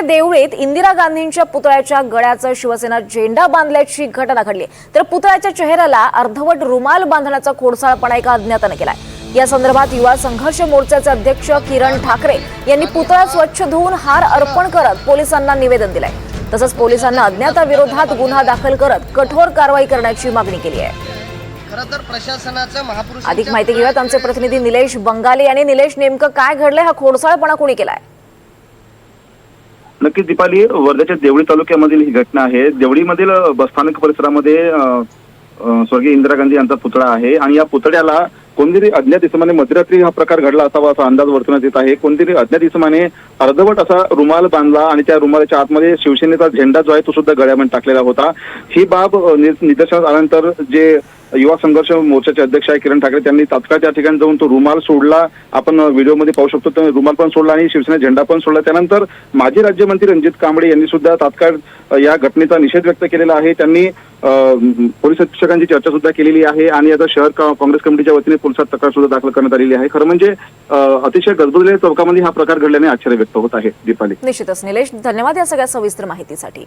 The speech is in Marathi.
देवळीत इंदिरा गांधींच्या पुतळ्याच्या गळ्याचा शिवसेना झेंडा बांधल्याची घटना घडली. तर पुतळ्याच्या चेहऱ्याला अर्धवट रुमाल बांधण्याचा खोडसाळपणा एका अज्ञाताने केलाय. या संदर्भात युवा संघर्ष मोर्चाचे अध्यक्ष किरण ठाकरे यांनी पुतळा स्वच्छ धुवून हार अर्पण करत पोलिसांना निवेदन दिलंय. तसंच पोलिसांना अज्ञाताविरोधात गुन्हा दाखल करत कठोर कारवाई करण्याची मागणी केली आहे. अधिक माहिती घेऊयात आमचे प्रतिनिधी निलेश बंगाले यांनी. निलेश नेमकं काय घडलंय? हा खोडसाळपणा कोणी केलाय? नक्कीच दीपाली वर्ध्याच्या देवळी तालुक्यामधील ही घटना आहे. देवळीमधील बसस्थानक परिसरामध्ये स्वर्गीय इंदिरा गांधी यांचा पुतळा आहे. आणि या पुतळ्याला कोणतरी अज्ञात इसमाने मध्यरात्री हा प्रकार घडला असावा असा अंदाज वर्तवण्यात येत आहे. कोणतरी अज्ञात इसमाने अर्धवट असा रुमाल बांधला आणि त्या रुमालाच्या आतमध्ये शिवसेनेचा झेंडा जो आहे तो सुद्धा गळ्यामध्ये टाकलेला होता. ही बाब नि- निदर्शनास आल्यानंतर जे युवा संघर्ष मोर्चाचे अध्यक्ष आहे किरण ठाकरे त्यांनी तात्काळ त्या ठिकाणी जाऊन तो रुमाल सोडला. आपण व्हिडिओमध्ये पाहू शकतो तर रुमाल पण सोडला आणि शिवसेना झेंडा पण सोडला. त्यानंतर माजी राज्यमंत्री रणजित कांबळे यांनी सुद्धा तात्काळ या घटनेचा निषेध व्यक्त केलेला आहे. त्यांनी पोलीस अधीक्षकांची चर्चा सुद्धा केलेली आहे आणि आता शहर काँग्रेस कमिटीच्या वतीने पोलिसात तक्रार सुद्धा दाखल करण्यात आलेली आहे. खरं म्हणजे अतिशय गजबजलेल्या चौकामध्ये हा प्रकार घडल्याने आश्चर्य व्यक्त होत आहे दीपाली. निश्चितच निलेश धन्यवाद या सगळ्या सविस्तर माहितीसाठी.